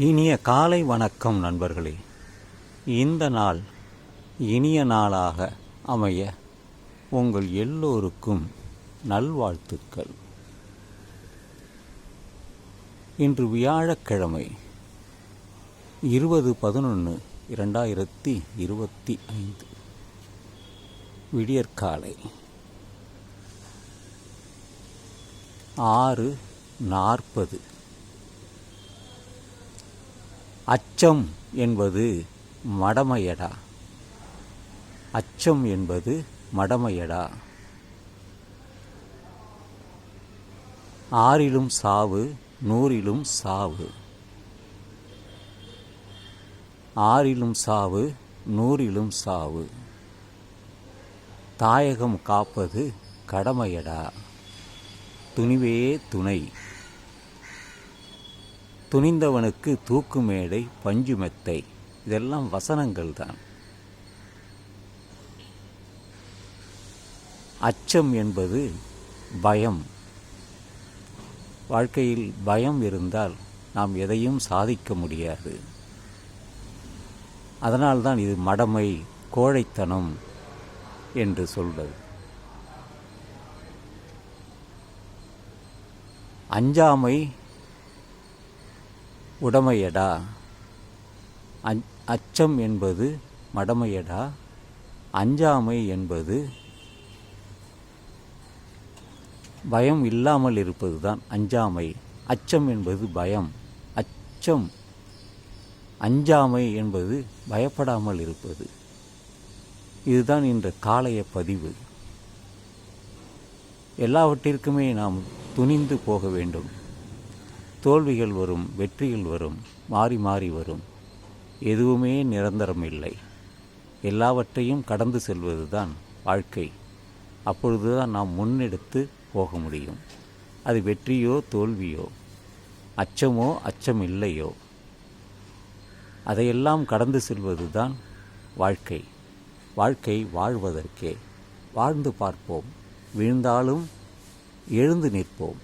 இனிய காலை வணக்கம் நண்பர்களே. இந்த நாள் இனிய நாளாக அமைய உங்கள் எல்லோருக்கும் நல்வாழ்த்துக்கள். இன்று வியாழக்கிழமை இருபது பதினொன்று இரண்டாயிரத்தி இருபத்தி ஐந்து. விடியற்காலை. ஆறு நாற்பது. அச்சம் என்பது மடமையடா. அச்சம் என்பது மடமையடா. ஆறிலும் சாவு நூறிலும் சாவு. ஆறிலும் சாவு நூறிலும் சாவு. தாயகம் காப்பது கடமையடா. துணிவே துணை. துணிந்தவனுக்கு தூக்கு மேடை பஞ்சு மெத்தை இதெல்லாம் வசனங்கள் தான் அச்சம் என்பது பயம். வாழ்க்கையில் பயம் இருந்தால் நாம் எதையும் சாதிக்க முடியாது. அதனால்தான் இது மடமை கோழைத்தனம் என்று சொல்வது. அஞ்சாமை உடமையடா? அஞ் அச்சம் என்பது மடமையடா? அஞ்சாமை என்பது பயம் இல்லாமல் இருப்பதுதான் அஞ்சாமை. அச்சம் என்பது பயம். அச்சம் அஞ்சாமை என்பது பயப்படாமல் இருப்பது. இதுதான் இந்த காலைய பதிவு. எல்லாவற்றிற்குமே நாம் துணிந்து போக வேண்டும். தோல்விகள் வரும் வெற்றிகள் வரும் மாறி மாறி வரும். எதுவுமே நிரந்தரம் இல்லை எல்லாவற்றையும் கடந்து செல்வதுதான் வாழ்க்கை. அப்பொழுதுதான் நாம் முன்னெடுத்து போக முடியும். அது வெற்றியோ தோல்வியோ அச்சமோ அச்சம் இல்லையோ அதையெல்லாம் கடந்து செல்வதுதான் வாழ்க்கை. வாழ்க்கை வாழ்வதற்கே. வாழ்ந்து பார்ப்போம். விழுந்தாலும் எழுந்து நிற்போம்.